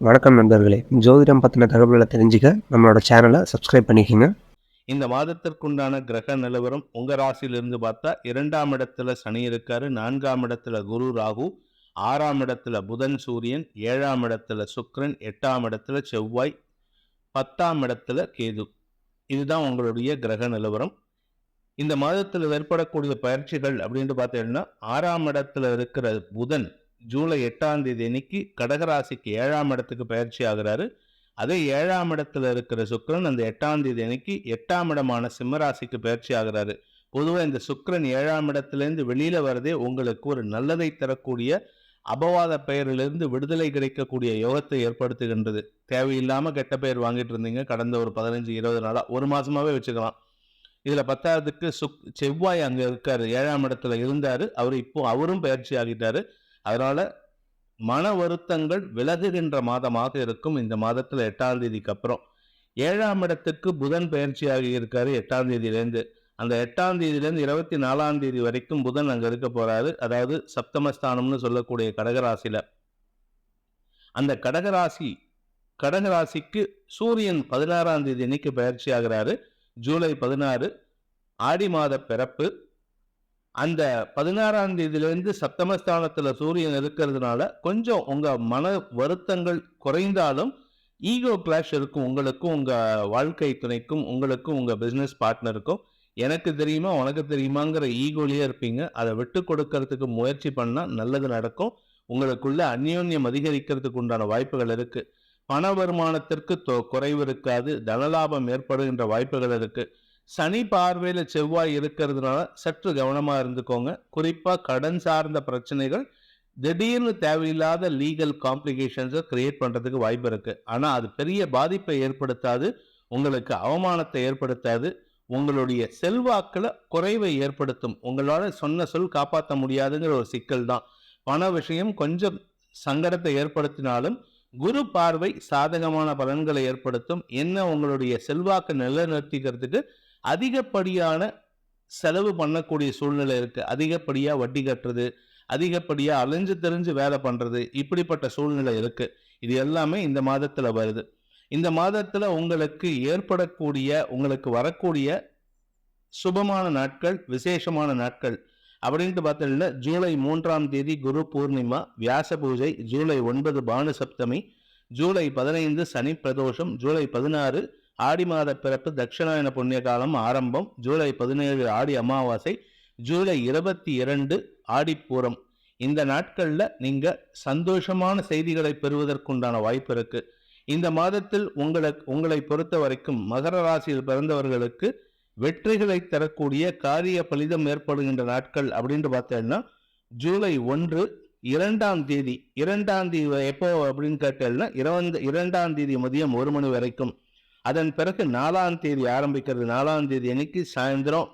வணக்கம் நண்பர்களே. ஜோதிடம் பற்றின தகவல்களை தெரிஞ்சுக்க நம்மளோட சேனலை சப்ஸ்கிரைப் பண்ணிக்கோங்க. இந்த மாதத்திற்குண்டான கிரக நிலவரம் உங்கள் ராசியிலிருந்து பார்த்தா இரண்டாம் இடத்துல சனி இருக்காரு நான்காம் இடத்துல குரு ராகு ஆறாம் இடத்துல புதன் சூரியன் ஏழாம் இடத்துல சுக்ரன் எட்டாம் இடத்துல செவ்வாய் பத்தாம் இடத்துல கேது. இதுதான் உங்களுடைய கிரக நிலவரம். இந்த மாதத்தில் ஏற்படக்கூடிய பயிற்சிகள் அப்படின்ட்டு பார்த்தீங்கன்னா ஆறாம் இடத்துல இருக்கிற புதன் ஜூலை எட்டாம் தேதி அன்னைக்கு கடகராசிக்கு ஏழாம் இடத்துக்கு பயிற்சி ஆகிறாரு. அதே ஏழாம் இடத்துல இருக்கிற சுக்கரன் அந்த எட்டாம் தேதி அன்னைக்கு எட்டாம் இடமான சிம்மராசிக்கு பயிற்சி ஆகிறாரு. பொதுவாக இந்த சுக்கரன் ஏழாம் இடத்துலேருந்து வெளியில் வரதே உங்களுக்கு ஒரு நல்லதை தரக்கூடிய அபவாத பெயரிலிருந்து விடுதலை கிடைக்கக்கூடிய யோகத்தை ஏற்படுத்துகின்றது. தேவையில்லாமல் கெட்ட பெயர் வாங்கிட்டு இருந்தீங்க. கடந்த ஒரு பதினஞ்சு இருபது நாளாக ஒரு மாதமாகவே வச்சுக்கலாம். இதில் பத்தாவதுக்கு சுக் செவ்வாய் அங்கே இருக்கார். ஏழாம் இடத்துல இருந்தார். அவர் இப்போ அவரும் பயிற்சி ஆகிட்டார். அதனால மன வருத்தங்கள் விலகுகின்ற மாதமாக இருக்கும். இந்த மாதத்தில் எட்டாம் தேதிக்கு அப்புறம் ஏழாம் இடத்துக்கு புதன் பயிற்சியாகி இருக்காரு எட்டாம் தேதியிலேருந்து அந்த எட்டாம் தேதியிலேருந்து இருபத்தி நாலாம் தேதி வரைக்கும் புதன் அங்கே இருக்க போறாரு. அதாவது சப்தமஸ்தானம்னு சொல்லக்கூடிய கடகராசியில். அந்த கடகராசி கடகராசிக்கு சூரியன் பதினாறாம் தேதி இன்னைக்கு பயிற்சி ஆகிறாரு ஜூலை பதினாறு ஆடி மாத பிறப்பு அந்த பதினாறாம் தேதியிலிருந்து சப்தமஸ்தானத்தில் சூரியன் இருக்கிறதுனால கொஞ்சம் உங்கள் மன வருத்தங்கள் குறைந்தாலும் ஈகோ கிளாஷ் இருக்கும். உங்களுக்கும் உங்கள் வாழ்க்கை துணைக்கும் உங்களுக்கும் உங்கள் பிஸ்னஸ் பார்ட்னருக்கும் எனக்கு தெரியுமா உனக்கு தெரியுமாங்கிற ஈகோலயே இருப்பீங்க. அதை விட்டு கொடுக்கறதுக்கு முயற்சி பண்ணால் நல்லது நடக்கும். உங்களுக்குள்ள அந்யோன்யம் அதிகரிக்கிறதுக்கு உண்டான வாய்ப்புகள் இருக்குது பண வருமானத்திற்கு தொ- குறைவு இருக்காது. தனலாபம் ஏற்படுகின்ற வாய்ப்புகள் இருக்குது சனி பார்வையில் செவ்வாய் இருக்கிறதுனால சற்று கவனமாக இருந்துக்கோங்க. குறிப்பாக கடன் சார்ந்த பிரச்சனைகள் திடீர்னு தேவையில்லாத லீகல் காம்ப்ளிகேஷன்ஸை கிரியேட் பண்ணுறதுக்கு வாய்ப்பு இருக்குது ஆனால் அது பெரிய பாதிப்பை ஏற்படுத்தாது. உங்களுக்கு அவமானத்தை ஏற்படுத்தாது. உங்களுடைய செல்வாக்கில் குறைவை ஏற்படுத்தும். உங்களால் சொன்ன சொல் காப்பாற்ற முடியாதுங்கிற ஒரு சிக்கல் தான். பண விஷயம் கொஞ்சம் சங்கடத்தை ஏற்படுத்தினாலும் குரு பார்வை சாதகமான பலன்களை ஏற்படுத்தும். என்ன உங்களுடைய செல்வாக்கு நிலைநிறுத்திக்கிறதுக்கு அதிகப்படியான செலவு பண்ணக்கூடிய சூழ்நிலை இருக்கு. அதிகப்படியாக வட்டி கட்டுறது அதிகப்படியாக அலைஞ்சு தெரிஞ்சு வேலை பண்ணுறது இப்படிப்பட்ட சூழ்நிலை இருக்கு. இது எல்லாமே இந்த மாதத்தில் வருது. இந்த மாதத்தில் உங்களுக்கு ஏற்படக்கூடிய உங்களுக்கு வரக்கூடிய சுபமான நாட்கள் விசேஷமான நாட்கள் அப்படின்ட்டு பார்த்தீங்கன்னா ஜூலை மூன்றாம் தேதி குரு பூர்ணிமா வியாச பூஜை ஜூலை ஒன்பது பானு சப்தமி ஜூலை பதினைந்து சனி பிரதோஷம் ஜூலை பதினாறு ஆடி மாத பிறப்பு தட்சிணாயன புண்ணிய காலம் ஆரம்பம். ஜூலை பதினேழு ஆடி அமாவாசை ஜூலை இருபத்தி இரண்டு ஆடிப்பூரம் இந்த நாட்களில் நீங்கள் சந்தோஷமான செய்திகளை பெறுவதற்குண்டான வாய்ப்பு இருக்கு. இந்த மாதத்தில் உங்களை உங்களை பொறுத்த வரைக்கும் மகர ராசியில் பிறந்தவர்களுக்கு வெற்றிகளை தரக்கூடிய காரிய பலிதம் ஏற்படுகின்ற நாட்கள் அப்படின்ட்டு பார்த்தேன்னா ஜூலை ஒன்று இரண்டாம் தேதி. இரண்டாம் தேதி எப்போ அப்படின்னு கேட்டேன்னா இரண்டு இரண்டாம் தேதி மதியம் ஒரு மணி வரைக்கும். அதன் பிறகு நாலாம் தேதி ஆரம்பிக்கிறது. நாலாம் தேதி அன்னைக்கு சாயந்தரம்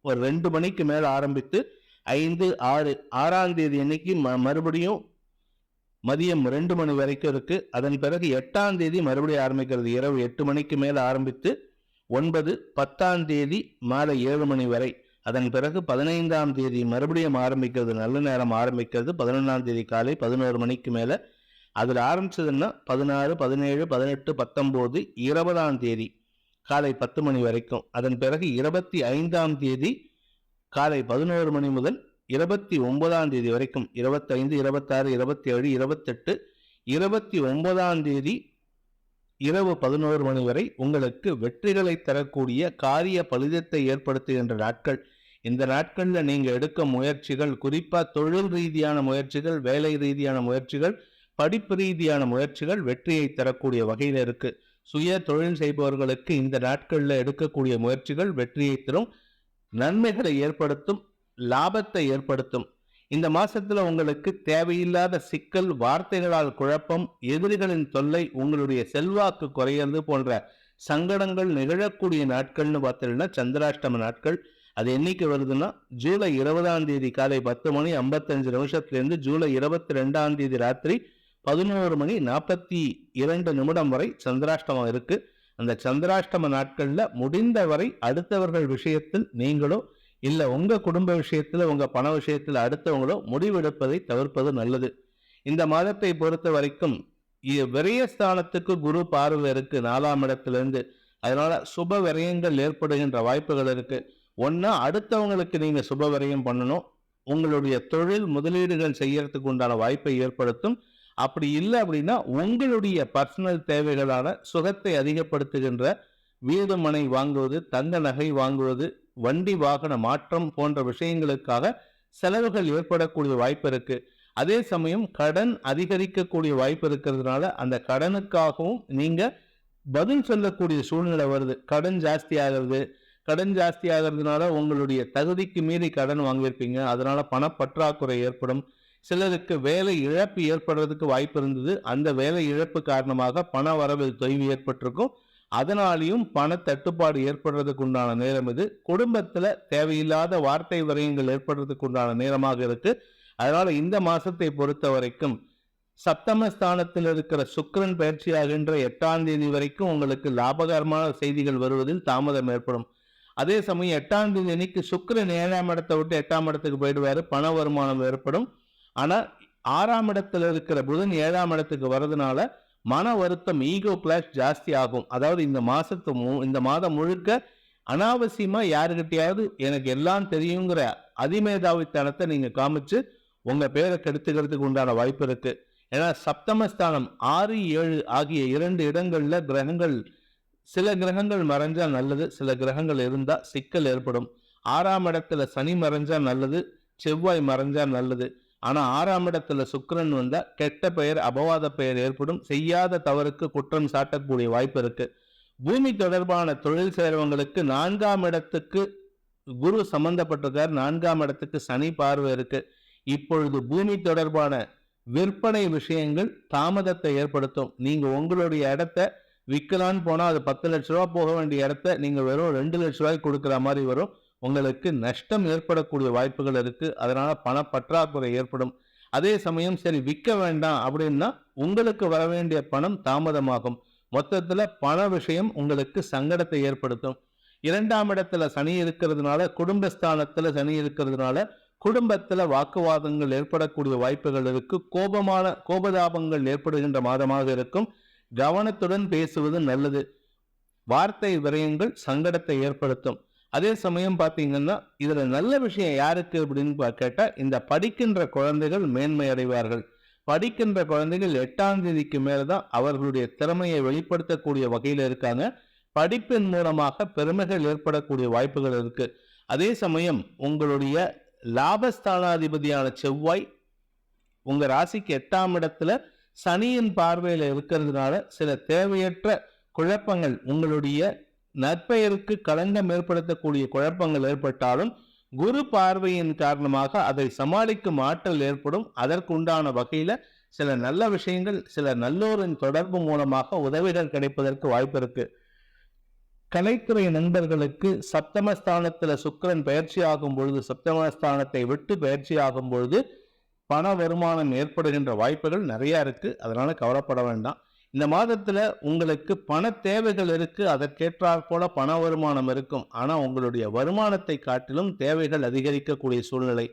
ஒரு ரெண்டு மணிக்கு மேலே ஆரம்பித்து ஐந்து ஆறு ஆறாம் தேதி அன்னைக்கு ம- மறுபடியும் மதியம் ரெண்டு மணி வரைக்கும் இருக்குது அதன் பிறகு எட்டாம் தேதி மறுபடியும் ஆரம்பிக்கிறது. இரவு எட்டு மணிக்கு மேலே ஆரம்பித்து ஒன்பது பத்தாம் தேதி மாலை ஏழு மணி வரை. அதன் பிறகு பதினைந்தாம் தேதி மறுபடியும் ஆரம்பிக்கிறது. நல்ல நேரம் ஆரம்பிக்கிறது. பதினொன்றாம் தேதி காலை பதினோரு மணிக்கு மேலே அதில் ஆரம்பிச்சதுன்னா பதினாறு பதினேழு பதினெட்டு பத்தொம்போது இருபதாம் தேதி காலை பத்து மணி வரைக்கும். அதன் பிறகு இருபத்தி ஐந்தாம் தேதி காலை பதினோரு மணி முதல் இருபத்தி ஒன்பதாம் தேதி வரைக்கும். இருபத்தைந்து இருபத்தாறு இருபத்தி ஏழு இருபத்தெட்டு இருபத்தி ஒன்பதாம் தேதி இரவு பதினோரு மணி வரை உங்களுக்கு வெற்றிகளை தரக்கூடிய காரிய பலிதத்தை ஏற்படுத்துகின்ற நாட்கள். இந்த நாட்களில் நீங்கள் எடுக்கும் முயற்சிகள் குறிப்பாக தொழில் ரீதியான முயற்சிகள் வேலை ரீதியான முயற்சிகள் படிப்பு ரீதியான முயற்சிகள் வெற்றியை தரக்கூடிய வகையில் இருக்கு. சுய தொழில் செய்பவர்களுக்கு இந்த நாட்களில் எடுக்கக்கூடிய முயற்சிகள் வெற்றியை தரும் நன்மைகளை ஏற்படுத்தும் லாபத்தை ஏற்படுத்தும். இந்த மாசத்துல உங்களுக்கு தேவையில்லாத சிக்கல் வார்த்தைகளால் குழப்பம் எதிரிகளின் தொல்லை உங்களுடைய செல்வாக்கு குறையிறது போன்ற சங்கடங்கள் நிகழக்கூடிய நாட்கள்னு பார்த்தீங்கன்னா சந்திராஷ்டம நாட்கள். அது என்னைக்கு வருதுன்னா ஜூலை இருபதாம் தேதி காலை பத்து மணி ஐம்பத்தஞ்சு நிமிஷத்துலேருந்து ஜூலை இருபத்தி ரெண்டாம் தேதி ராத்திரி பதினோரு மணி நாற்பத்தி இரண்டு நிமிடம் வரை சந்திராஷ்டமம் இருக்கு. அந்த சந்திராஷ்டம நாட்களில் முடிந்த வரை அடுத்தவர்கள் விஷயத்தில் நீங்களோ இல்லை உங்கள் குடும்ப விஷயத்தில் உங்கள் பண விஷயத்தில் அடுத்தவங்களோ முடிவெடுப்பதை தவிர்ப்பது நல்லது. இந்த மாதத்தை பொறுத்த வரைக்கும் விரயஸ்தானத்துக்கு குரு பார்வை இருக்கு நாலாம் இடத்துல அதனால் அதனால சுப விரயங்கள் ஏற்படுகின்ற வாய்ப்புகள் இருக்கு. ஒன்றா அடுத்தவங்களுக்கு நீங்க சுப விரயம் பண்ணணும். உங்களுடைய தொழில் முதலீடுகள் செய்யறதுக்கு உண்டான வாய்ப்பை ஏற்படுத்தும். அப்படி இல்லை அப்படின்னா உங்களுடைய பர்சனல் தேவைகளான சுகத்தை அதிகப்படுத்துகின்ற வீடு மனை வாங்குவது தங்க நகை வாங்குவது வண்டி வாகன மாற்றம் போன்ற விஷயங்களுக்காக செலவுகள் ஏற்படக்கூடிய வாய்ப்பு இருக்கு. அதே சமயம் கடன் அதிகரிக்கக்கூடிய வாய்ப்பு இருக்கிறதுனால அந்த கடனுக்காகவும் நீங்க பதில் சொல்லக்கூடிய சூழ்நிலை வருது. கடன் ஜாஸ்தி ஆகிறது. கடன் ஜாஸ்தி ஆகிறதுனால உங்களுடைய தகுதிக்கு மீறி கடன் வாங்கியிருப்பீங்க. அதனால பணப்பற்றாக்குறை ஏற்படும். சிலருக்கு வேலை இழப்பு ஏற்படுறதுக்கு வாய்ப்பு இருந்தது. அந்த வேலை இழப்பு காரணமாக பண வரவு தொய்வு ஏற்பட்டிருக்கும். அதனாலையும் பண தட்டுப்பாடு ஏற்படுறதுக்கு உண்டான நேரம் இது. குடும்பத்தில் தேவையில்லாத வார்த்தை விரயங்கள் ஏற்படுறதுக்கு உண்டான நேரமாக இருக்கு. அதனால இந்த மாசத்தை பொறுத்த வரைக்கும் சப்தமஸ்தானத்தில் இருக்கிற சுக்கரன் பயிற்சியாகின்ற எட்டாம் தேதி வரைக்கும் உங்களுக்கு லாபகரமான செய்திகள் வருவதில் தாமதம் ஏற்படும். அதே சமயம் எட்டாம் தேதி அன்னைக்கு சுக்கரன் ஏழாம் இடத்தை விட்டு எட்டாம் இடத்துக்கு போயிடுவாரு. பண வருமானம் ஏற்படும். ஆனால் ஆறாம் இடத்துல இருக்கிற புதன் ஏழாம் இடத்துக்கு வர்றதுனால மன வருத்தம் ஈகோ கிளாஷ் ஜாஸ்தி ஆகும். அதாவது இந்த மாசத்து மு- இந்த மாதம் முழுக்க அனாவசியமா யாருக்கிட்டையாவது எனக்கு எல்லாம் தெரியுங்கிற அதிமேதாவித்தனத்தை நீங்க காமிச்சு உங்க பேரை கெடுத்துக்கிறதுக்கு உண்டான வாய்ப்பு இருக்கு. ஏன்னா சப்தமஸ்தானம் ஆறு ஏழு ஆகிய இரண்டு இடங்கள்ல கிரகங்கள் சில கிரகங்கள் மறைஞ்சா நல்லது சில கிரகங்கள் இருந்தா சிக்கல் ஏற்படும். ஆறாம் இடத்துல சனி மறைஞ்சா நல்லது செவ்வாய் மறைஞ்சா நல்லது. ஆனால் ஆறாம் இடத்துல சுக்கரன் வந்தால் கெட்ட பெயர் அபவாத பெயர் ஏற்படும். செய்யாத தவறுக்கு குற்றம் சாட்டக்கூடிய வாய்ப்பு இருக்கு. பூமி தொடர்பான தொழில் செய்கிறவங்களுக்கு நான்காம் இடத்துக்கு குரு சம்பந்தப்பட்டிருக்கார் நான்காம் இடத்துக்கு சனி பார்வை இருக்கு. இப்பொழுது பூமி தொடர்பான விற்பனை விஷயங்கள் தாமதத்தை ஏற்படுத்தும். நீங்க உங்களுடைய இடத்த விற்கலான்னு போனால் அது பத்து லட்ச ரூபா போக வேண்டிய இடத்த நீங்கள் வெறும் ரெண்டு லட்ச ரூபாய்க்கு கொடுக்குற மாதிரி வரும். உங்களுக்கு நஷ்டம் ஏற்படக்கூடிய வாய்ப்புகள் இருக்குது அதனால் பண பற்றாக்குறை ஏற்படும். அதே சமயம் சரி விற்க வேண்டாம் அப்படின்னா உங்களுக்கு வர வேண்டிய பணம் தாமதமாகும். மொத்தத்தில் பண விஷயம் உங்களுக்கு சங்கடத்தை ஏற்படுத்தும். இரண்டாம் இடத்துல சனி இருக்கிறதுனால குடும்பஸ்தானத்தில் சனி இருக்கிறதுனால குடும்பத்தில் வாக்குவாதங்கள் ஏற்படக்கூடிய வாய்ப்புகள் இருக்கு. கோபமான கோபதாபங்கள் ஏற்படுகின்ற மாதமாக இருக்கும். கவனத்துடன் பேசுவது நல்லது. வார்த்தை விரயங்கள் சங்கடத்தை ஏற்படுத்தும். அதே சமயம் பார்த்தீங்கன்னா இதுல நல்ல விஷயம் யாருக்கு அப்படின்னு கேட்டால் இந்த படிக்கின்ற குழந்தைகள் மேன்மை அடைவார்கள். படிக்கின்ற குழந்தைகள் எட்டாம் தேதிக்கு மேலதான் அவர்களுடைய திறமையை வெளிப்படுத்தக்கூடிய வகையில் இருக்காங்க. படிப்பின் மூலமாக பெருமைகள் ஏற்படக்கூடிய வாய்ப்புகள் இருக்கு. அதே சமயம் உங்களுடைய லாபஸ்தானாதிபதியான செவ்வாய் உங்க ராசிக்கு எட்டாம் இடத்துல சனியின் பார்வையில இருக்கிறதுனால சில தேவையற்ற குழப்பங்கள் உங்களுடைய நற்பெயருக்கு களங்கம் ஏற்படுத்தக்கூடிய குழப்பங்கள் ஏற்பட்டாலும் குரு பார்வையின் காரணமாக அதை சமாளிக்கும் ஆற்றல் ஏற்படும். அதற்குண்டான வகையில சில நல்ல விஷயங்கள் சில நல்லோரின் தொடர்பு மூலமாக உதவிகள் கிடைப்பதற்கு வாய்ப்பு இருக்கு. கலைத்துறை நண்பர்களுக்கு சப்தமஸ்தானத்துல சுக்கரன் பயிற்சி ஆகும் பொழுது சப்தமஸ்தானத்தை விட்டு பயிற்சி ஆகும் பொழுது பண வருமானம் ஏற்படுகின்ற வாய்ப்புகள் நிறைய இருக்கு. அதனால கவலைப்பட வேண்டாம். இந்த மாதத்துல உங்களுக்கு பண தேவைகள் இருக்கு அதற்கேற்றாற் போல பண வருமானம் இருக்கும். ஆனா உங்களுடைய வருமானத்தை காட்டிலும் தேவைகள் அதிகரிக்கக்கூடிய சூழ்நிலை.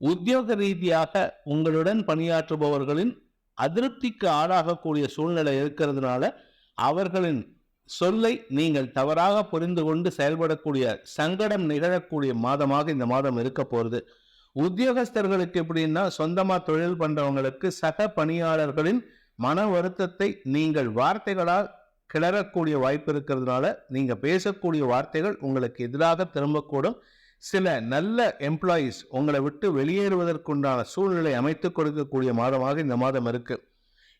உத்தியோக ரீதியாக உங்களுடன் பணியாற்றுபவர்களின் அதிருப்திக்கு ஆளாகக்கூடிய சூழ்நிலை இருக்கிறதுனால அவர்களின் சொல்லை நீங்கள் தவறாக புரிந்து கொண்டு செயல்படக்கூடிய சங்கடம் நிகழக்கூடிய மாதமாக இந்த மாதம் இருக்க போகிறது உத்தியோகஸ்தர்களுக்கு எப்படின்னா சொந்தமாக தொழில் பண்ணுறவங்களுக்கு சக பணியாளர்களின் மன வருத்தத்தை நீங்கள் வார்த்தைகளால் கிளறக்கூடிய வாய்ப்பு இருக்கிறதுனால நீங்கள் பேசக்கூடிய வார்த்தைகள் உங்களுக்கு எதிராக திரும்பக்கூடும். சில நல்ல எம்ப்ளாயீஸ் உங்களை விட்டு வெளியேறுவதற்குண்டான சூழ்நிலை அமைத்து கொடுக்கக்கூடிய மாதமாக இந்த மாதம் இருக்குது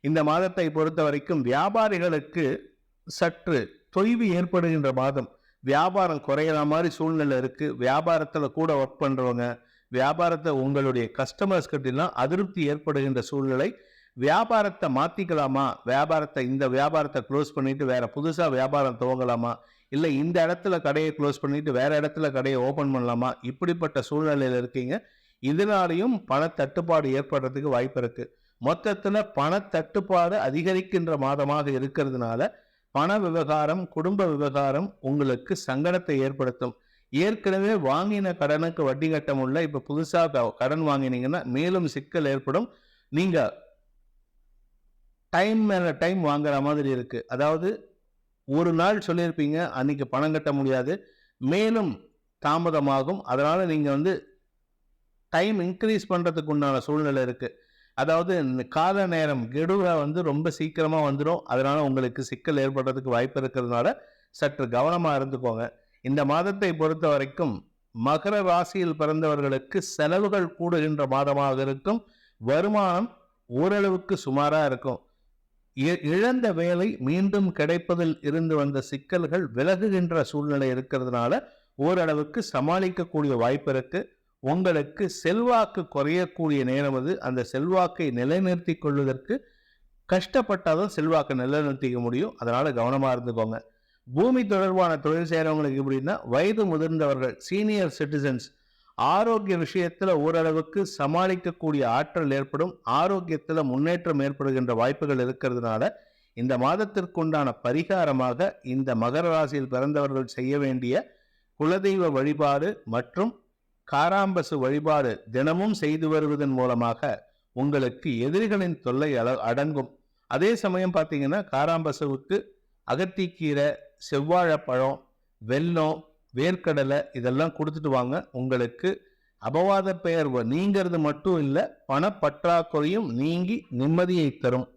இந்த மாதத்தை பொறுத்த வரைக்கும் வியாபாரிகளுக்கு சற்று தொய்வு ஏற்படுகின்ற மாதம். வியாபாரம் குறையிற மாதிரி சூழ்நிலை இருக்குது வியாபாரத்தில் கூட ஒர்க் பண்ணுறவங்க வியாபாரத்தை உங்களுடைய கஸ்டமர்ஸ் கிட்டலாம் அதிருப்தி ஏற்படுகின்ற சூழ்நிலை. வியாபாரத்தை மாற்றிக்கலாமா வியாபாரத்தை இந்த வியாபாரத்தை க்ளோஸ் பண்ணிவிட்டு வேறு புதுசாக வியாபாரம் துவங்கலாமா? இல்லை இந்த இடத்துல கடையை க்ளோஸ் பண்ணிவிட்டு வேறு இடத்துல கடையை ஓப்பன் பண்ணலாமா? இப்படிப்பட்ட சூழ்நிலையில் இருக்கீங்க. இதனாலையும் பண தட்டுப்பாடு ஏற்படுறதுக்கு வாய்ப்பு இருக்குது மொத்தத்தில் பண தட்டுப்பாடு அதிகரிக்கின்ற மாதமாக இருக்கிறதுனால பண விவகாரம் குடும்ப விவகாரம் உங்களுக்கு சங்கடத்தை ஏற்படுத்தும். ஏற்கனவே வாங்கின கடனுக்கு வட்டி கட்டம் உள்ள இப்போ புதுசாக க- கடன் வாங்கினீங்கன்னா மேலும் சிக்கல் ஏற்படும். நீங்கள் டைம் மேலே டைம் வாங்குற மாதிரி இருக்குது அதாவது ஒரு நாள் சொல்லியிருப்பீங்க அன்றைக்கி பணம் கட்ட முடியாது. மேலும் தாமதமாகும். அதனால் நீங்கள் வந்து டைம் இன்க்ரீஸ் பண்ணுறதுக்கு உண்டான சூழ்நிலை இருக்குது அதாவது இந்த கால நேரம் கெடுவை வந்து ரொம்ப சீக்கிரமாக வந்துடும் அதனால் உங்களுக்கு சிக்கல் ஏற்படுறதுக்கு வாய்ப்பு இருக்கிறதுனால சற்று கவனமாக இருந்துக்கோங்க. இந்த மாதத்தை பொறுத்த வரைக்கும் மகர ராசியில் பிறந்தவர்களுக்கு செலவுகள் கூடுகின்ற மாதமாக இருக்கும். வருமானம் ஓரளவுக்கு சுமாராக இருக்கும். இழந்த வேலை மீண்டும் கிடைப்பதில் இருந்து வந்த சிக்கல்கள் விலகுகின்ற சூழ்நிலை இருக்கிறதுனால ஓரளவுக்கு சமாளிக்கக்கூடிய வாய்ப்பு இருக்கு. உங்களுக்கு செல்வாக்கு குறையக்கூடிய நேரம் அது. அந்த செல்வாக்கை நிலைநிறுத்திக் கொள்வதற்கு கஷ்டப்பட்டாதான் செல்வாக்கை நிலைநிறுத்திக்க முடியும். அதனால கவனமாக இருந்துக்கோங்க. பூமி தொடர்பான தொழில் செய்கிறவங்களுக்கு எப்படின்னா வயது முதிர்ந்தவர்கள் சீனியர் சிட்டிசன்ஸ் ஆரோக்கிய விஷயத்தில் ஓரளவுக்கு சமாளிக்கக்கூடிய ஆற்றல் ஏற்படும் ஆரோக்கியத்தில் முன்னேற்றம் ஏற்படுகின்ற வாய்ப்புகள் இருக்கிறதுனால இந்த மாதத்திற்குண்டான பரிகாரமாக இந்த மகர ராசியில் பிறந்தவர்கள் செய்ய வேண்டிய குலதெய்வ வழிபாடு மற்றும் காராம்பசு வழிபாடு தினமும் செய்து வருவதன் மூலமாக உங்களுக்கு எதிரிகளின் தொல்லை அள- அடங்கும். அதே சமயம் பார்த்தீங்கன்னா காராம்பசுவுக்கு அகத்திக்கீரை செவ்வாழைப்பழம் வெல்லம் வேர்க்கடலை இதெல்லாம் கொடுத்துட்டு வாங்க. உங்களுக்கு அபவாத பெயர் நீங்கிறது மட்டும் இல்லை பணப்பற்றாக்குறையும் நீங்கி நிம்மதியை தரும்.